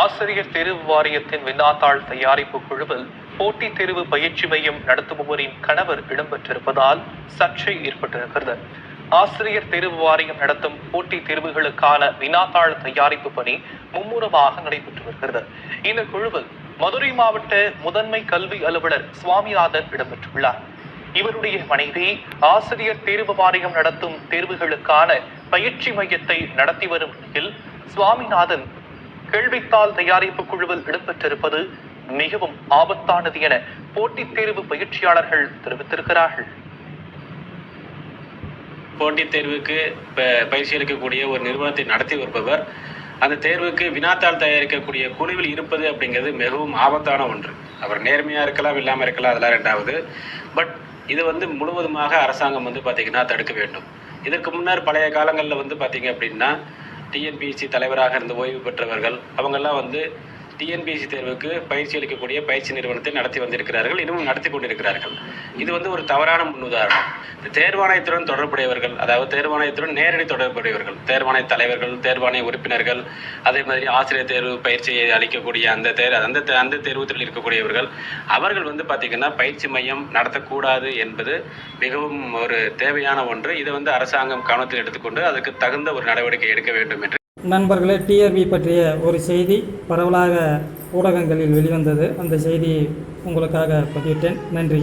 ஆசிரியர் தேர்வு வாரியத்தின் வினாத்தாள் தயாரிப்பு குழுவில் போட்டி தேர்வு பயிற்சி மையம் நடத்துபவரின் கணவர் இடம்பெற்றிருப்பதால் சர்ச்சை ஏற்பட்டிருக்கிறது. ஆசிரியர் தேர்வு வாரியம் நடத்தும் போட்டி தேர்வுகளுக்கான வினாத்தாள் தயாரிப்பு பணி மும்முரமாக நடைபெற்று வருகிறது. இந்த குழுவில் மதுரை மாவட்ட முதன்மை கல்வி அலுவலர் சுவாமிநாதன் இடம்பெற்றுள்ளார். இவருடைய மனைவி ஆசிரியர் தேர்வு வாரியம் நடத்தும் தேர்வுகளுக்கான பயிற்சி மையத்தை நடத்தி வரும் நிலையில் சுவாமிநாதன் கேள்வித்தாள் தயாரிப்பு குழுவில் இடம்பெற்றிருப்பது மிகவும் ஆபத்தானது என போட்டித் தேர்வு பயிற்சியாளர்கள் தெரிவித்திருக்கிறார்கள். போட்டித் தேர்வுக்கு ப- பயிற்சி அளிக்கக்கூடிய ஒரு நிறுவனத்தை நடத்தி வருபவர் அந்த தேர்வுக்கு வினாத்தாள் தயாரிக்கக்கூடிய குழுவில் இருப்பது அப்படிங்கிறது மிகவும் ஆபத்தான ஒன்று. அவர் நேர்மையாக இருக்கலாம் இல்லாமல் இருக்கலாம் அதெல்லாம் ரெண்டாவது பட் இது வந்து முழுவதுமாக அரசாங்கம் வந்து பார்த்திங்கன்னா தடுக்க வேண்டும். இதற்கு முன்னர் பழைய காலங்களில் வந்து பார்த்திங்க அப்படின்னா டிஎன்பிஎஸ்சி தலைவராக இருந்து ஓய்வு பெற்றவர்கள் அவங்கெல்லாம் வந்து டிஎன்பிஎஸ்சி தேர்வுக்கு பயிற்சி அளிக்கக்கூடிய பயிற்சி நிறுவனத்தை நடத்தி வந்திருக்கிறார்கள். இன்னமும் நடத்தி கொண்டிருக்கிறார்கள். இது வந்து ஒரு தவறான முன்னுதாரணம். தேர்வாணையத்துடன் தொடர்புடையவர்கள் அதாவது தேர்வாணையத்துடன் நேரடி தொடர்புடையவர்கள் தேர்வாணைய தலைவர்கள் தேர்வாணைய உறுப்பினர்கள் அதே மாதிரி ஆசிரியர் தேர்வு பயிற்சியை அளிக்கக்கூடிய அந்த தேர் அந்த அந்த தேர்வுத்தில் இருக்கக்கூடியவர்கள் அவர்கள் வந்து பார்த்திங்கன்னா பயிற்சி மையம் நடத்தக்கூடாது என்பது மிகவும் ஒரு தேவையான ஒன்று. இதை வந்து அரசாங்கம் கவனத்தில் எடுத்துக்கொண்டு அதுக்கு தகுந்த ஒரு நடவடிக்கை எடுக்க வேண்டும் என்று நண்பர்களே டிஆர்பி பற்றிய ஒரு செய்தி பரவலாக ஊடகங்களில் வெளிவந்தது. அந்த செய்தியை உங்களுக்காக பதிவிட்டேன். நன்றி.